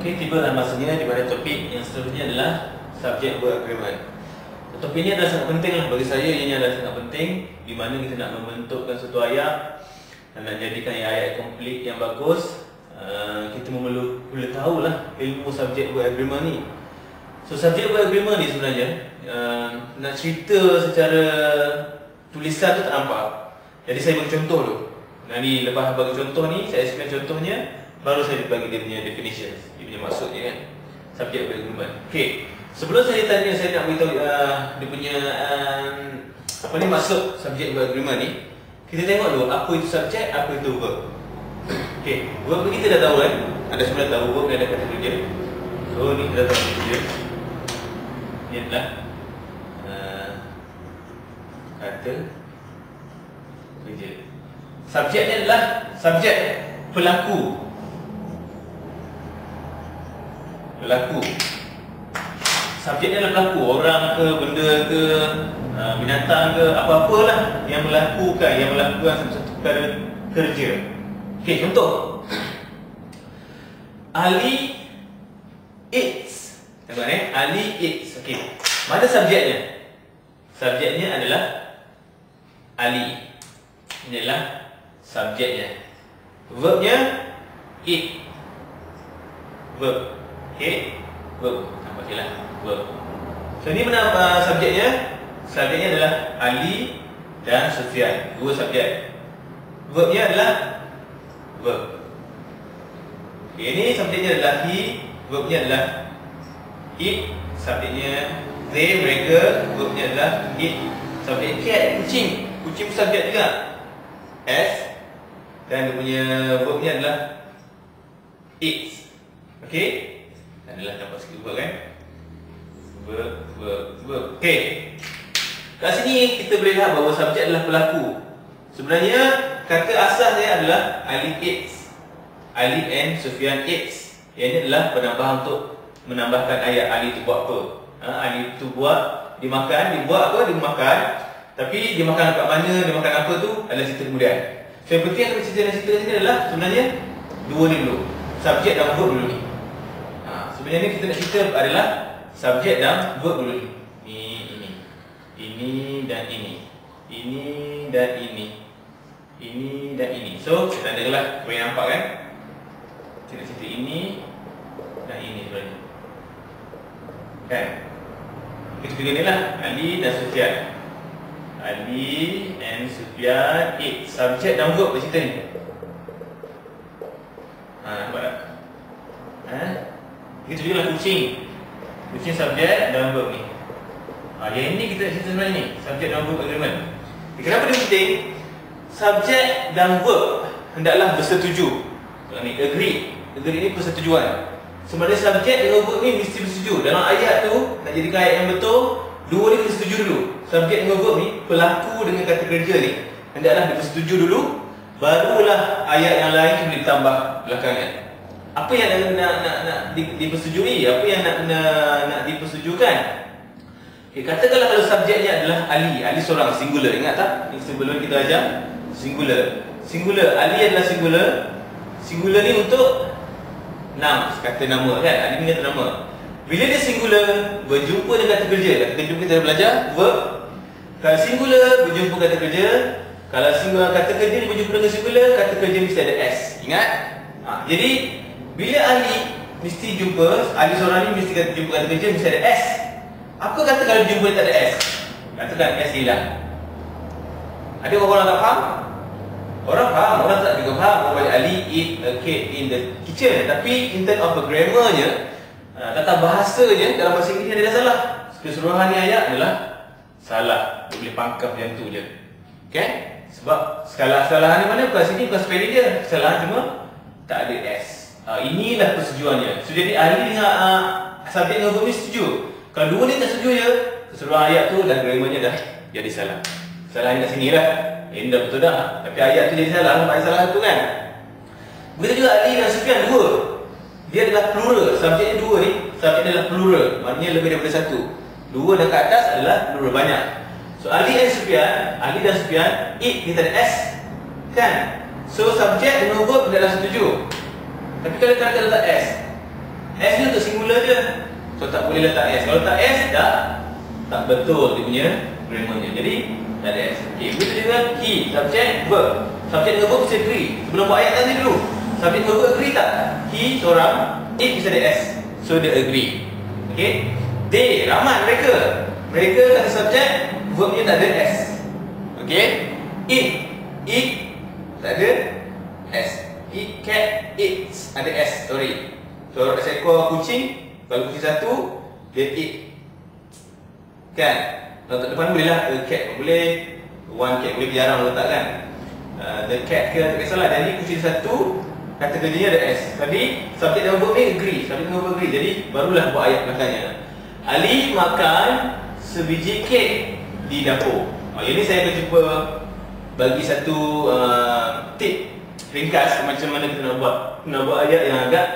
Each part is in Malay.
Okey, tiba dalam masanya di mana topik yang seterusnya adalah subject verb agreement. Topik ini adalah sangat penting lah bagi saya ini adalah sangat penting di mana kita nak membentukkan satu ayat dan nak jadikan ayat komplit yang bagus uh, kita perlu perlu tahu lah ilmu subject verb agreement ni. So subject verb agreement ni sebenarnya uh, nak cerita secara tulisan tu tak nampak. Jadi saya bagi contoh dulu. Nanti lepas bagi contoh ni saya explain contohnya baru saya bagi dia punya definition, dia punya maksud dia kan. Subjek beragreement. Okey. Sebelum saya tanya saya nak beritahu uh, dia punya uh, apa ni maksud subjek beragreement ni, kita tengok dulu apa itu subjek, apa itu verb. Okey, verb kita dah tahu kan? Ada semua tahu verb ni ada kata kerja. So ni kita tahu kerja. Ni adalah uh, kata kerja. Subjek ni adalah subjek pelaku Pelaku Subjeknya adalah pelaku Orang ke, benda ke uh, Binatang ke, apa-apalah Yang melakukan, yang melakukan Satu-satu perkara kerja. Okey, contoh. Ali eats Tengok eh, Ali eats Okey, mana subjeknya? Subjeknya adalah Ali. Ini adalah subjeknya. Verbnya Eat Verb Okay Verb. Nampak lah Verb. So ni mana uh, subjeknya. Subjeknya adalah Ali dan Sufyan Dua subjek. Verbnya adalah Verb. Okay ni subjeknya adalah he Verbnya adalah It Subjeknya They, mereka Verbnya adalah it. Subjek cat, kucing. Kucing pun subjek juga. S Dan dia punya verbnya adalah It. Okay adalah dapat sikit verb kan? Verb verb verb okey. Kat sini kita boleh lihat bahawa subjek adalah pelaku. Sebenarnya kata asal dia adalah Ali eats Ali and Sufyan eats yang ini adalah penambahan untuk menambahkan ayat Ali itu buat apa. Ha, Ali itu buat dimakan dibuat apa? Dia makan tapi dia makan kat mana dia makan apa tu? Adalah cerita kemudian. So yang penting yang cerita dan cerita sini adalah sebenarnya dua ni dulu. Subjek dan verb dulu ni Sebenarnya kita nak cerita adalah subjek dan verb dulu ni. Ini, ini. Ini dan ini. Ini dan ini. Ini dan ini. So, kita tandalah. Kau yang nampak kan? Kita cerita ini dan ini sebenarnya. Kan? Pilih ni lah. Ali dan Sufyan. Ali and Sufyan. Eh, subjek dan verb bercerita ni. Ha, nampak tak? Ha? Itu juga lah kucing. Kucing subjek dalam verb ni. Ha, Yang ini kita cerita sebenarnya ni. Subjek dalam verb agreement. Kenapa dia penting? Subjek dan verb Hendaklah bersetuju. Ni, Agree. Agree ni persetujuan. Sebenarnya subjek dengan verb ni mesti bersetuju. Dalam ayat tu Nak jadikan ayat yang betul Dua ni bersetuju dulu. Subjek dengan verb ni Pelaku dengan kata kerja ni. Hendaklah bersetuju dulu Barulah ayat yang lain boleh ditambah belakangan apa yang nak nak nak, nak dipersetujui? Apa yang nak nak, nak dipersetujukan? Okay, katakanlah kalau subjeknya adalah Ali. Ali seorang singular. Ingat tak? Ini sebelum kita ajar singular. Singular. Ali adalah singular. Singular ni untuk nam. Kata nama kan? Ali ni kata nama. Bila dia singular berjumpa dengan kata kerja. Kata kerja kita dah belajar verb. Kalau singular berjumpa kata kerja. Kalau singular kata kerja berjumpa dengan singular kata kerja mesti ada s. Ingat? Ha, jadi bila ahli mesti jumpa, ahli seorang ni mesti kata jumpa kata kerja mesti ada S. Apa kata kalau jumpa tak ada S? Katakan S hilang. Ada orang tak faham? Orang faham, orang tak juga faham. Orang banyak Ali eat a cake in the kitchen. Tapi in terms of grammarnya, uh, tata bahasanya dalam bahasa Inggeris adalah salah. Keseluruhan ni ayat adalah salah. Dia boleh pangkap macam tu je. Okay? Sebab skala kesalahan ni mana bukan sini, bukan spelling dia. Kesalahan cuma tak ada S. Uh, inilah persetujuannya. So, jadi ahli dengan uh, subjek dengan verb ni setuju. Kalau dua ni tak setuju je, keseluruhan ayat tu dah grammarnya dah jadi salah. Salahnya kat sini lah. Ini dah betul dah. Tapi ayat tu jadi salah, nampak salah tu kan? Begitu juga Ali dan Sufyan dua. Dia adalah plural. Subjeknya dua ni. Subjeknya adalah plural. Maknanya lebih daripada satu. Dua dekat atas adalah plural banyak. So Ali dan Sufyan, Ali dan Sufyan, it kita ada S. Kan? So subjek dengan verb adalah setuju. Tapi kalau kata letak S S ni untuk singular je. So tak boleh letak S. Kalau letak S dah tak betul dia punya grammarnya. Jadi tak ada S. Okey, begitu juga he, subject, verb. Subject dengan verb mesti agree. Sebelum buat ayat tadi dulu. Subject dengan verb agree tak? He seorang, it mesti ada S. So dia agree. Okey. They, ramai mereka. Mereka kata subject, verbnya tak ada S. Okey. It, it tak ada S. It, cat, it ada S. Sorry. So, ada seekor kucing. Kalau kucing satu, dia it. Kan? Kalau depan boleh lah. A cat pun boleh. One cat boleh jarang letak kan. Uh, the cat ke tak kisahlah. Jadi kucing satu, kata kerjanya ada S. Tadi, subjek dan verb ni agree. Subjek dan verb agree. Jadi, barulah buat ayat belakangnya. Ali makan sebiji kek di dapur. Oh, ini saya akan cuba bagi satu uh, tip ringkas macam mana kita nak buat nak buat ayat yang agak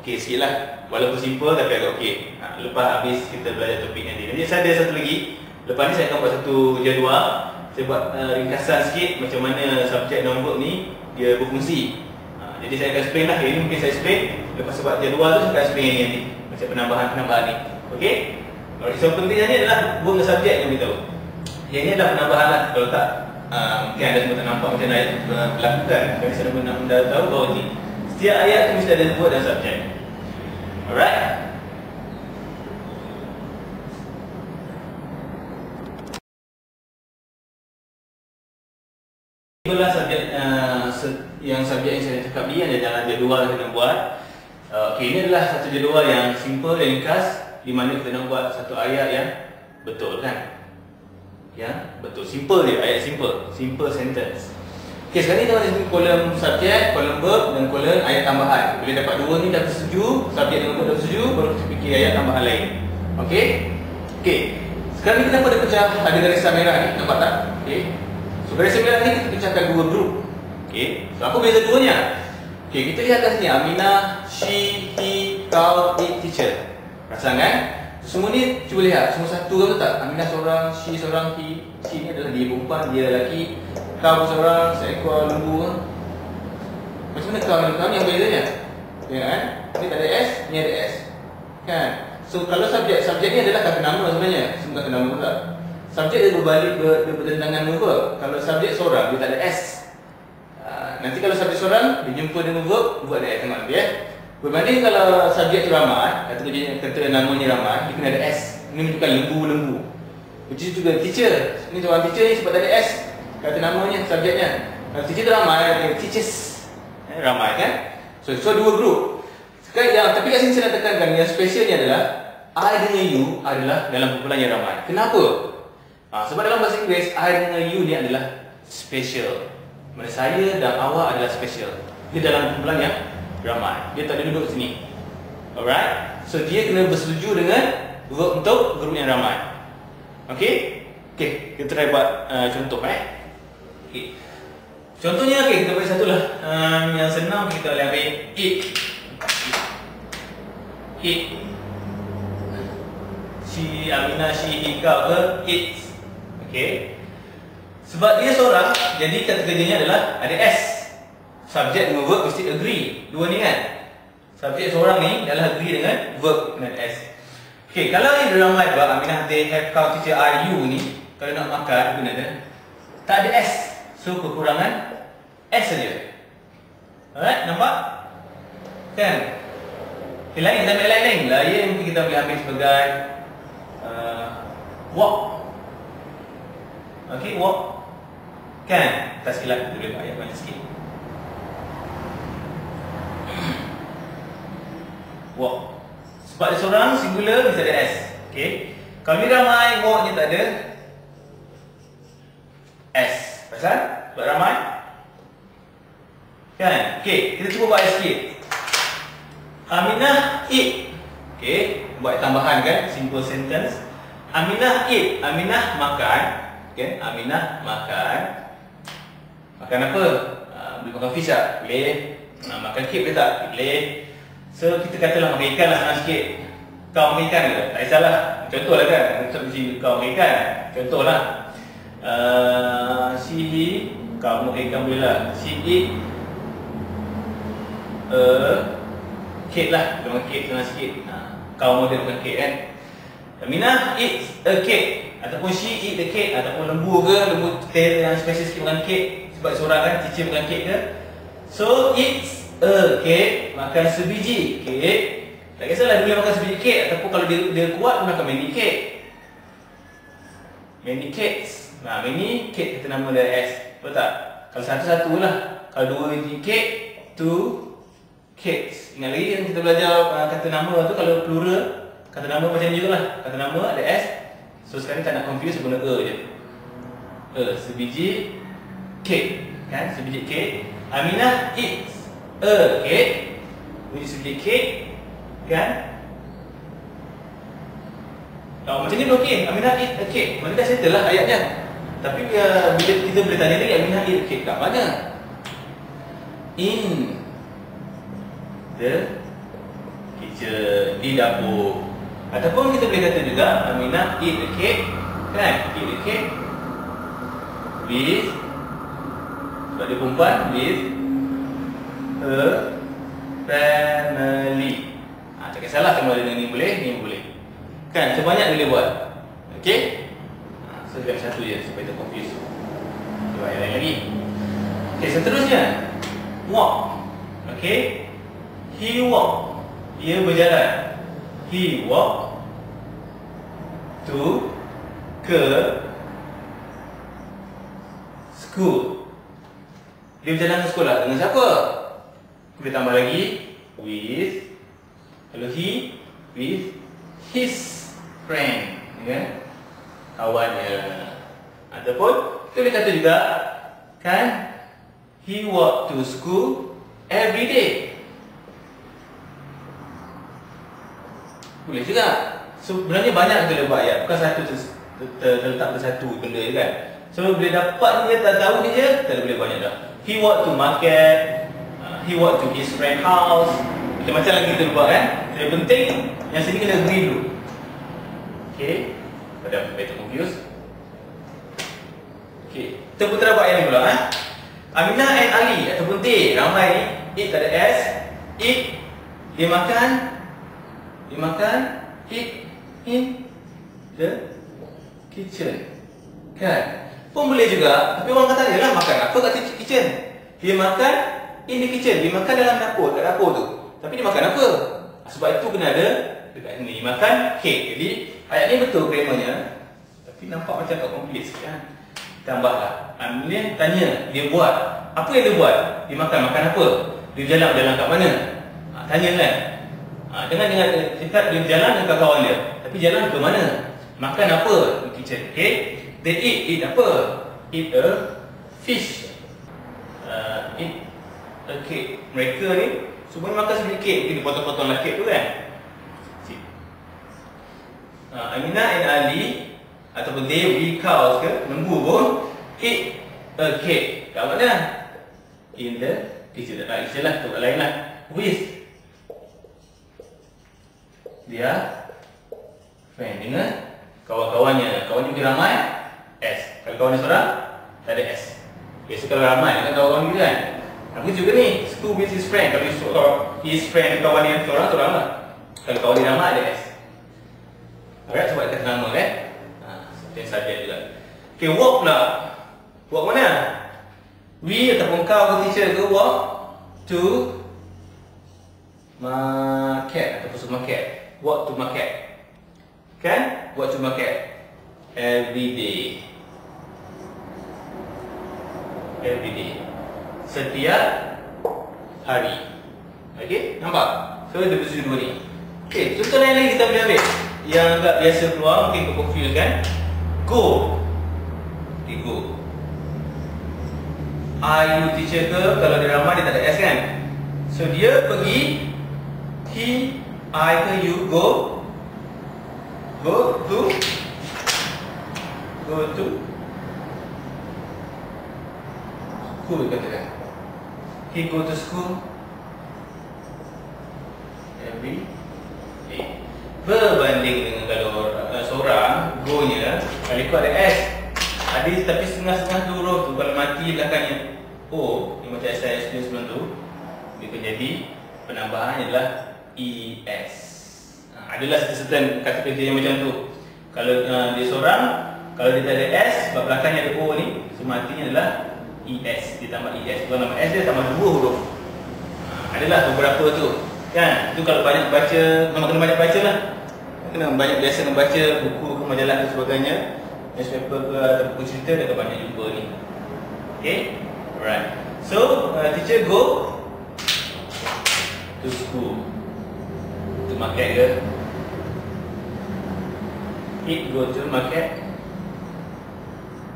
okey sikit lah. Walaupun simple tapi agak okey. Ha, lepas habis kita belajar topik nanti jadi saya ada satu lagi. Lepas ni saya akan buat satu jadual. Saya buat uh, ringkasan sikit macam mana subjek verb ni dia berfungsi. Ha, jadi saya akan explain lah. Ini mungkin saya explain. Lepas sebab jadual tu saya akan explain yang ni. Macam penambahan-penambahan ni. Okey? Alright, so pentingnya ni adalah dan subjek yang kita tahu. Yang ni adalah penambahan lah kalau tak Ah, mungkin anda semua tak nampak macam ayat berlakukan. Tapi saya nak anda tahu bahawa ni Setiap ayat tu mesti ada buat dan subjek Alright? Itulah subjek uh, yang subjek yang saya cakap ni Ada dalam jadual yang kita nak buat. Uh, okay, Ini adalah satu jadual yang simple dan ringkas Di mana kita nak buat satu ayat yang betul kan Ya, betul. Simple dia, ayat simple. Simple sentence. Okey, sekarang ni kita ada kolom subjek, kolom verb dan kolom ayat tambahan. Bila dapat dua ni dah bersetuju, subjek dengan verb dah bersetuju, baru kita fikir ayat tambahan lain. Okey? Okey. Sekarang ni kita pada pecah ada garisan merah ni, nampak tak? Okey. So garisan merah ni kita pecahkan dua grup. Okey. So apa beza duanya? Okey, kita lihat kat sini Aminah, she, he, kau, it, teacher. Perasan kan? Semua ni cuba lihat, semua satu kan tak? Aminah seorang, she seorang, he, she ni adalah dia perempuan, dia lelaki. Kau seorang, seekor lembu? Macam mana kau ni? Kau ni yang bezanya? Ya kan? Ni tak ada S, ni ada S. Kan? So kalau subjek, subjek ni adalah kata nama sebenarnya. Semua kata nama pula. Subjek dia berbalik ber, dia bertentangan dengan verb. Kalau subjek seorang, dia tak ada S. Uh, nanti kalau subjek seorang, dia jumpa dengan verb, buat S. Tengok nanti ya. Berbanding kalau subjek tu ramai, kata kerja kata namanya ramai, dia kena ada S. Ini menunjukkan lembu-lembu. Which is juga teacher. Ini seorang teacher ni sebab tak ada S. Kata namanya, subjeknya. Kalau teacher tu ramai, teachers. Eh, ramai kan? So, so dua group. Sekarang yang, tapi kat sini saya nak tekankan, yang special ni adalah I dengan you adalah dalam kumpulan yang ramai. Kenapa? Ha, sebab dalam bahasa Inggeris, I dengan you ni adalah special. Mana saya dan awak adalah special. Dia dalam kumpulan yang ramai. Dia tak ada duduk sini. Alright? So dia kena bersetuju dengan verb untuk grup yang ramai. Okey? Okey, kita try buat uh, contoh eh. Okey. Contohnya okey, kita bagi satu lah. Um, yang senang kita boleh ambil it. It. Si Amina, si Ika ke it. Okey. Sebab dia seorang, jadi kata kerjanya adalah ada S. Subjek dengan verb mesti agree. Dua ni kan? Subjek seorang ni adalah agree dengan verb dengan S. Okay, kalau ni dalam live bak Aminah they have cow teacher are you ni Kalau nak makan, guna dia. Tak ada S. So, kekurangan S saja. Alright, nampak? Kan? Okay, lain, ambil lain-lain Lain. Mungkin kita boleh ambil sebagai uh, Walk. Okay, walk. Kan? Tak silap, boleh ayat banyak sikit walk. Sebab dia seorang singular mesti ada S. Okey. Kalau ni ramai walk ni tak ada S. Pasal? Sebab ramai. Kan? Okey, kita cuba buat S sikit. Aminah eat. Okey, buat tambahan kan simple sentence. Aminah eat. Aminah makan. Okey, Aminah makan. Makan apa? Uh, boleh makan fish tak? Boleh. Nak makan cake boleh tak? Boleh. So kita katalah ikan lah senang sikit. Kau ikan ke? Tak kisahlah. Contoh lah kan Untuk mesti kau makan ikan Contoh lah uh, Si Kau ikan boleh lah. Si eat A Kate lah, nama Kate senang sikit. Ha, kau model bukan Kate kan. Aminah eats a cake ataupun she eat the cake ataupun lembu ke lembu yang spesies sikit makan cake sebab seorang kan cicit makan cake ke. So eats a cake makan sebiji cake. Tak kisahlah dia makan sebiji cake ataupun kalau dia dia kuat makan many cake. Many cakes. Nah, many cake kita nama dari S. Betul tak? Kalau satu-satu lah. Kalau dua ni cake, two cakes. Ingat lagi yang kita belajar uh, kata nama tu kalau plural Kata nama macam ni lah. Kata nama ada S. So sekarang tak nak confuse guna E je. E sebiji cake. Kan? Sebiji cake. Aminah eats a cake. Bunyi sebiji cake. Kan? Oh, macam ni okey. Aminah eat a cake. Mana dah settle lah ayatnya. Tapi uh, bila kita boleh tanya lagi Aminah eat a cake kat mana? In the kitchen di dapur Ataupun kita boleh kata juga Aminah eat cake Kan? Eat the cake With Sebab dia perempuan With Her Family ha, Tak kisahlah sama ada ni boleh? Ni boleh. Kan? Sebanyak boleh buat. Okay? Ha, so, satu je Supaya tak confuse Cuba yang lain lagi. Okay, seterusnya. Walk. Okay He walk. Dia berjalan. He walk to ke school. Dia berjalan ke sekolah. Dengan siapa? Kita tambah lagi with kalau he with his friend, ya kan? Kawannya. Ataupun kita boleh kata juga kan he walk to school every day. Boleh juga. Sebenarnya banyak kita boleh buat ayat. Bukan satu terletak pada satu benda je kan. So bila dapat dia tak tahu ni je, kita boleh banyak dah. He walk to market. He walk to his friend house. Macam-macam lagi kita buat kan. Yang penting yang sini kena agree dulu. Okay. Pada better confuse. Okay. Kita putar buat yang ni pula eh. Aminah and Ali ataupun T ramai ni. Tak ada S. Eat. Dia makan dia makan eat in the kitchen. Kan? Pun boleh juga. Tapi orang kata dia lah makan apa kat kitchen. Dia makan in the kitchen. Dia makan dalam dapur, kat dapur tu. Tapi dia makan apa? Sebab itu kena ada dekat sini. Makan cake. Jadi ayat ni betul grammarnya. Tapi nampak macam tak komplit sikit kan? Tambahlah. Ambil tanya. Dia buat. Apa yang dia buat? Dia makan. Makan apa? Dia jalan-jalan kat mana? Ha, tanya kan? Ha, dengan dengan cakap dia jalan dengan kawan dia. Tapi jalan ke mana? Makan apa di kitchen? Okay? They eat eat apa? Eat a fish. Uh, eat a cake. Mereka ni semua makan sedikit cake. Mungkin dipotong-potong lah cake tu kan? Uh, Aminah and Ali ataupun they we cows ke lembu pun eat a cake. Kat mana? In the kitchen. Tak lah, istilah tu lain lah. With dia friend dengan kawan-kawannya. Kawan juga ramai S. Kalau kawan seorang tak ada S. Biasa kalau ramai dengan kawan-kawan kita kan. Aku juga ni school with his friend. Kalau seorang his friend kawan yang seorang tu ramai. Kalau kawan dia ramai ada S. Alright, sebab kata nama kan. Ha, yang subject juga. Okay, walk pula. Walk mana? We ataupun kau ke teacher ke walk to market ataupun supermarket walk to market. Kan? Walk to market. Every day. Every day. Setiap hari. Okay? Nampak? So, dia bersusun dua ni. Okay, contoh lain lagi kita boleh ambil. Yang agak biasa keluar, mungkin kau confuse kan? Go. Okay, go. Are you teacher ke? Kalau dia ramai, dia tak ada S kan? So, dia pergi. He I ke you go go to go to school katakan he go to school. Every day berbanding dengan kalau uh, seorang go nya kalau ikut ada S. Ada tapi setengah-setengah tu huruf tu kalau mati belakangnya. O yang macam SIS 9 tu. Dia menjadi penambahan adalah ES. Ha, adalah certain kata kerja yang macam tu. Kalau uh, dia seorang, kalau dia tak ada S, sebab belakangnya ada O ni, semua artinya adalah ES. Dia tambah ES. Kalau nama S dia tambah dua huruf. Adalah beberapa tu. Kan? Itu kalau banyak baca, memang kena banyak baca lah. Kena banyak biasa membaca buku ke majalah dan sebagainya. Newspaper ke atau buku cerita, dia akan banyak jumpa ni. Okay? Alright. So, uh, teacher go to school. To market ke? It go to market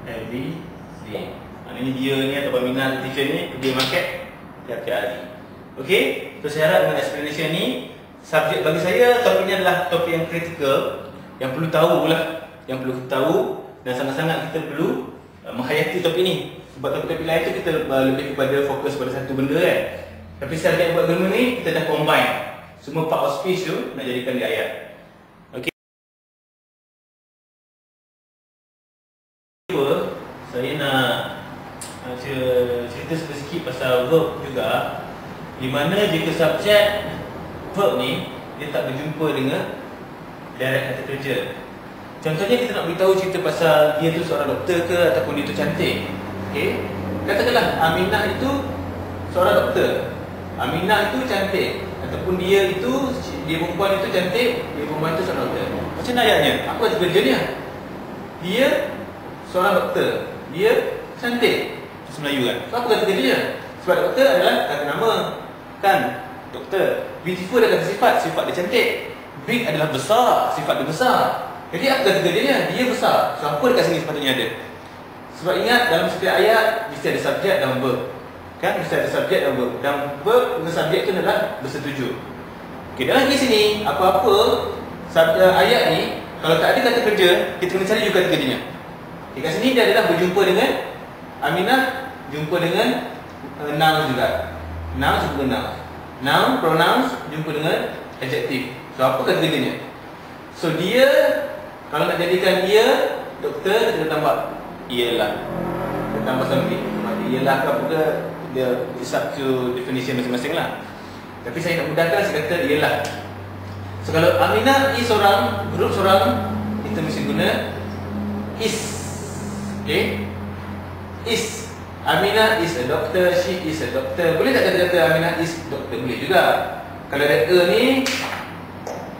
every day. Maknanya dia ni atau minat teacher ni pergi market tiap-tiap hari. Okay? So saya harap dengan explanation ni Subjek bagi saya topik ni adalah topik yang kritikal Yang perlu tahu lah Yang perlu tahu Dan sangat-sangat kita perlu uh, menghayati topik ni Sebab topik-topik lain tu kita uh, lebih kepada fokus pada satu benda kan Tapi subjek buat agama ni kita dah combine Semua part of speech tu nak jadikan dia ayat Okay Saya nak uh, cerita sikit pasal verb juga di mana jika subjek verb ni dia tak berjumpa dengan direct kata kerja. Contohnya kita nak beritahu cerita pasal dia tu seorang doktor ke ataupun dia tu cantik. Okey. Katakanlah Aminah itu seorang doktor. Aminah itu cantik ataupun dia itu dia perempuan itu cantik, dia perempuan itu seorang doktor. Macam mana ayatnya? Apa kerja dia? Dia seorang doktor. Dia cantik. Melayu kan? So, apa kata kerja dia? Sebab doktor adalah kata nama Kan? Doktor. Beautiful adalah sifat. Sifat dia cantik. Big adalah besar. Sifat dia besar. Jadi apa kata dia? Dia besar. So apa dekat sini sepatutnya ada? Sebab ingat dalam setiap ayat mesti ada subjek dan verb. Kan? Mesti ada subjek dan verb. Dan verb dengan subjek itu adalah bersetuju. Okey, dalam kes sini apa-apa subjek, ayat ni kalau tak ada kata kerja, kita kena cari juga kata kerjanya. Okay, kat sini dia adalah berjumpa dengan Aminah jumpa dengan uh, noun juga. Noun jumpa noun. Noun, pronouns jumpa dengan adjective. So apa kata kerjanya? So dia kalau nak jadikan dia doktor kita tambah ialah. Kita tambah something. Mati ialah ke apa dia is up to definition masing-masing lah. Tapi saya nak mudahkan saya kata ialah. So kalau Aminah is seorang, grup seorang kita mesti guna is. Okay? Is Aminah is a doctor, she is a doctor. Boleh tak kata-kata Aminah is doctor? Boleh juga. Kalau a ni,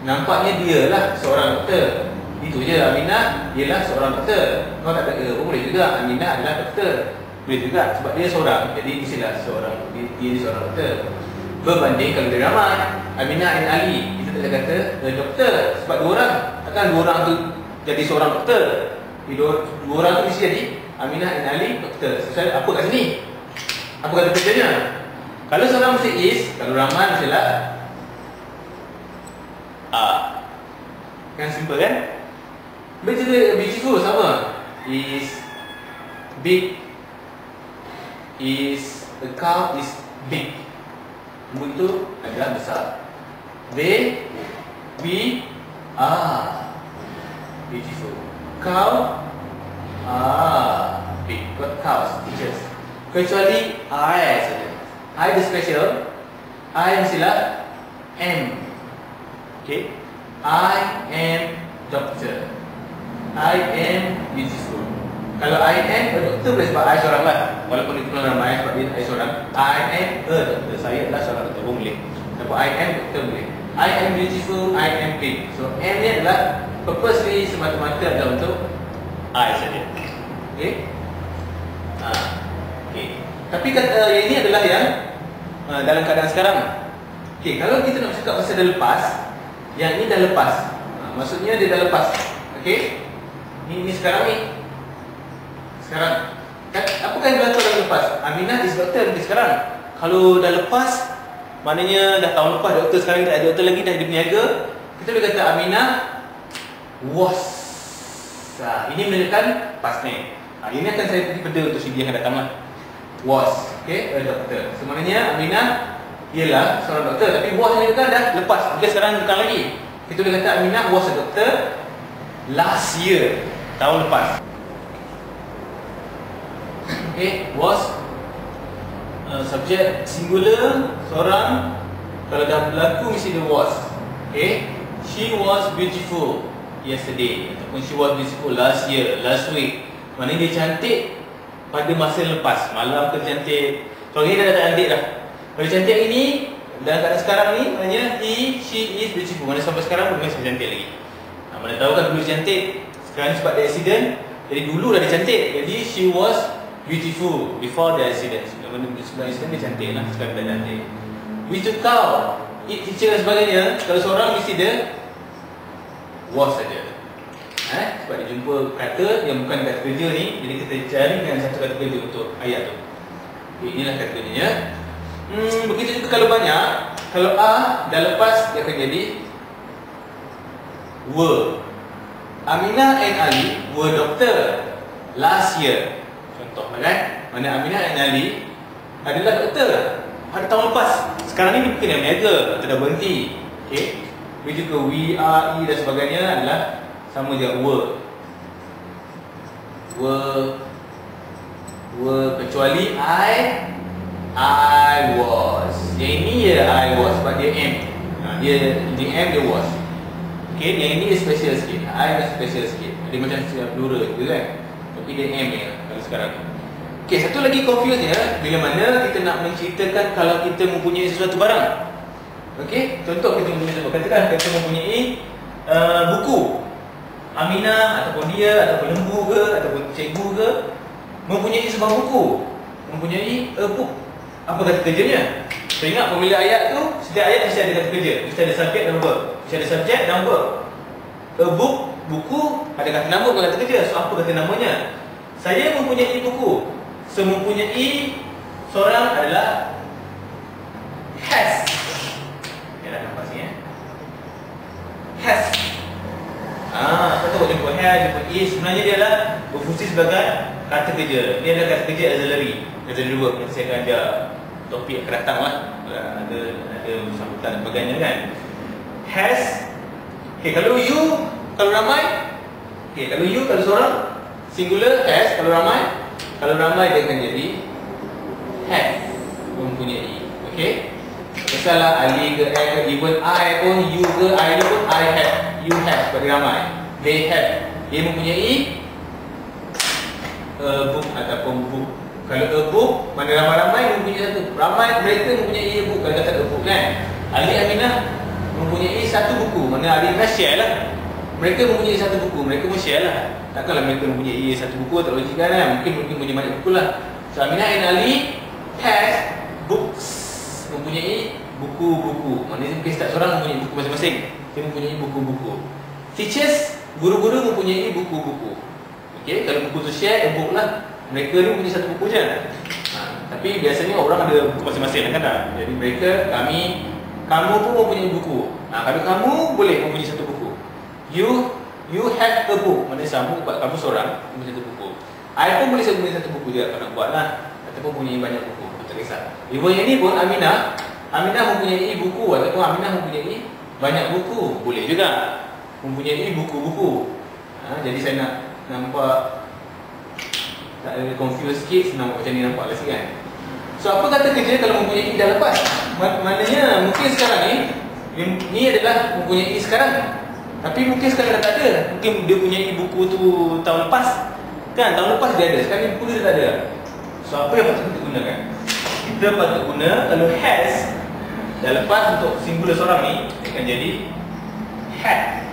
nampaknya dia lah seorang doktor. Itu je Aminah, ialah seorang doktor. Kalau tak ada a pun boleh juga. Aminah adalah doktor. Boleh juga sebab dia seorang. Jadi istilah seorang, dia, dia seorang doktor. Berbanding kalau dia ramai, Aminah dan Ali, kita tak kata doktor. Sebab dua orang, takkan dua orang tu jadi seorang doktor. Dua, dua orang tu mesti jadi Aminah dan Ali doktor. Sesuai apa kat sini? Apa kata kerjanya? Kalau seorang mesti is, kalau ramai mesti lah A. Kan simple kan? Macam dia beautiful sama. Is big is the cow is big. Umur itu adalah besar. They we are beautiful. Cow Ah, big got cows, teachers. Kecuali I saja. I the special. I mestilah am. Okay. I am doctor. I am beautiful. Kalau I am a doctor boleh sebab I seorang lah. Walaupun itu nama ramai sebab dia I seorang. I am a doctor. Saya adalah seorang doktor boleh. Tapi I am doctor boleh. I am beautiful. I am big. So am ni adalah purposely semata-mata adalah untuk I saja. Okey. Ha. Okey. Tapi kata yang ini adalah yang uh, dalam keadaan sekarang. Okey, kalau kita nak cakap pasal dah lepas, yang ini dah lepas. Ha, maksudnya dia dah lepas. Okey. Ini, ini sekarang ni. Sekarang. Kan, apa kan berlaku dah lepas? Aminah is doktor ni sekarang. Kalau dah lepas, maknanya dah tahun lepas doktor sekarang tak ada doktor lagi dah hidup niaga. Kita boleh kata Aminah was Ha, ini menunjukkan past tense. Ha, ini akan saya pergi beda untuk CD yang akan datang lah. Was. Okay, a doctor. Sebenarnya Aminah ialah seorang doktor. Tapi was ni kan dah lepas. Mungkin sekarang bukan lagi. Kita boleh kata Aminah was a doctor last year. Tahun lepas. Okay, was uh, subjek singular seorang Kalau dah berlaku mesti dia was. Okay? She was beautiful yesterday ataupun she was beautiful last year, last week. Maknanya dia cantik pada masa lepas. Malam ke cantik. Kalau ni dah tak cantik dah. Kalau cantik ini dan kat sekarang ni maknanya he, she is beautiful. Mana sampai sekarang pun masih cantik lagi. Ha, mana tahu kan dulu dia cantik. Sekarang ni sebab dia accident. Jadi dulu dah dia cantik. Jadi she was beautiful before the accident. Sebelum accident dia cantik lah. Sekarang dah cantik. We took out it teacher dan sebagainya kalau seorang mesti dia was saja. Eh sebab dia jumpa kata yang bukan kata kerja ni jadi kita cari dengan satu kata kerja untuk ayat tu. Okay, inilah kata kerjanya ya. hmm, begitu juga kalau banyak kalau A dah lepas dia akan jadi were Aminah and Ali were doctor last year. Contoh kan mana Aminah and Ali adalah doktor pada tahun lepas. Sekarang ni dia bukan yang mega atau dah berhenti. Okay we juga we are e dan sebagainya adalah sama je were. Were were kecuali I I was. Yang ini ya I was sebab dia M. Ha, dia di M dia was. Okay yang ini dia special sikit. I dia special sikit. Dia macam plural juga kan. Tapi dia M ya kalau sekarang. Ni Okey, satu lagi confuse ya bila mana kita nak menceritakan kalau kita mempunyai sesuatu barang. Okey, contoh kita mempunyai katakan kita mempunyai uh, buku Aminah ataupun dia ataupun lembu ke ataupun cikgu ke mempunyai sebuah buku, mempunyai a book. Apa kata kerjanya? So ingat pemilihan ayat tu setiap ayat mesti ada kata kerja, mesti ada subjek dan verb. Mesti ada subjek dan verb. A book, buku ada kata nama bukan kata kerja. So apa kata namanya? Saya mempunyai buku semempunyai seorang adalah has. Ya dah nampak sini ya. Has. Ah, apa tu jumpa has, jumpa is sebenarnya dia adalah berfungsi sebagai kata kerja. Dia adalah kata kerja auxiliary. Auxiliary verb yang saya akan ajar topik akan datang lah. Ada ada sambutan dan sebagainya kan. Has. Okay, kalau you kalau ramai Okay, kalau you kalau seorang singular has, kalau ramai kalau ramai dia akan jadi have mempunyai. Okey? Masalah Ali ke I ke even I pun you ke I pun I have. You have pada ramai. They have. Dia mempunyai a book ataupun book. Kalau a book, mana ramai-ramai mempunyai satu. Ramai mereka mempunyai a book. Kalau kata a book kan. Ali Aminah mempunyai satu buku. Mana Ali Aminah share lah. Mereka mempunyai satu buku. Mereka pun share lah. Takkanlah mereka mempunyai satu buku tak logik kan, kan Mungkin mungkin punya banyak buku lah So Aminah and Ali has books Mempunyai buku-buku. Maksudnya mungkin setiap seorang mempunyai buku masing-masing. Dia mempunyai buku-buku. Teachers, guru-guru mempunyai buku-buku. Okay, kalau buku tu share, a book lah. Mereka ni mempunyai satu buku je. Ha, Tapi biasanya orang ada buku masing-masing kan? Tak? Jadi mereka, kami Kamu pun mempunyai buku. Ha, Kalau kamu boleh mempunyai satu buku. You You have a book. Maksudnya buat kamu seorang Punya satu buku. I pun boleh punya satu buku juga Kalau nak buat lah. Ataupun punya banyak buku Tak kisah Ibu yang ni pun Aminah Aminah mempunyai buku Ataupun Aminah mempunyai banyak buku Boleh juga Mempunyai buku-buku ha, Jadi saya nak nampak Tak ada confuse sikit Nampak macam ni nampak lah sikit kan So apa kata kerja kalau mempunyai dah lepas Maknanya mungkin sekarang ni Ni adalah mempunyai sekarang tapi mungkin sekarang dah tak ada. Mungkin dia punya buku tu tahun lepas. Kan tahun lepas dia ada. Sekarang buku dia tak ada. So apa yang patut kita gunakan? Kita patut guna kalau has dah lepas untuk singular seorang ni akan jadi had.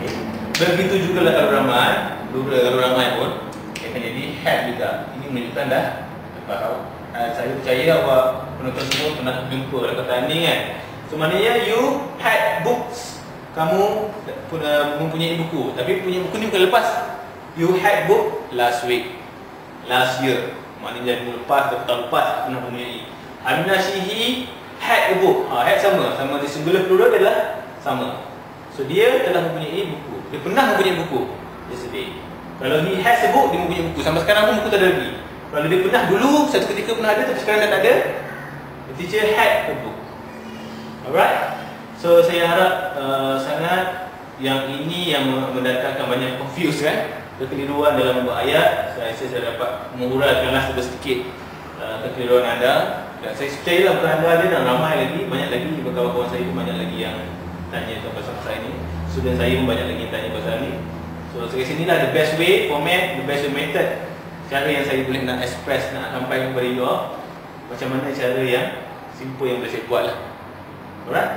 Okay. Begitu juga lah kalau ramai, kalau ramai pun akan jadi had juga. Ini menunjukkan dah lepas tahu. Uh, saya percaya awak penonton semua pernah jumpa dalam kata ni kan. So maknanya you had books kamu pun mempunyai buku tapi punya buku ni bukan lepas you had book last week last year maknanya dari lepas atau tahun lepas pernah mempunyai Aminah Shihi had book ha, had sama. Sama di singular plural adalah sama. So dia telah mempunyai buku. Dia pernah mempunyai buku. Yesterday kalau he has a book dia mempunyai buku. Sampai sekarang pun buku tak ada lagi. Kalau dia pernah dulu satu ketika pernah ada tapi sekarang dah tak ada the teacher had a book. Alright? So saya harap uh, sangat yang ini yang mendatangkan banyak confuse kan kekeliruan dalam membuat ayat saya rasa saya dapat menguraikanlah sedikit uh, kekeliruan anda Tak, saya percaya lah bukan anda ada dan ramai lagi, banyak lagi kawan-kawan saya pun banyak lagi yang tanya tentang pasal saya ni. Student saya pun banyak lagi yang tanya pasal ni. So dari sini lah the best way, format, the best way method. Cara yang saya boleh nak express, nak sampai kepada you all. Macam mana cara yang simple yang boleh saya buat lah. Alright?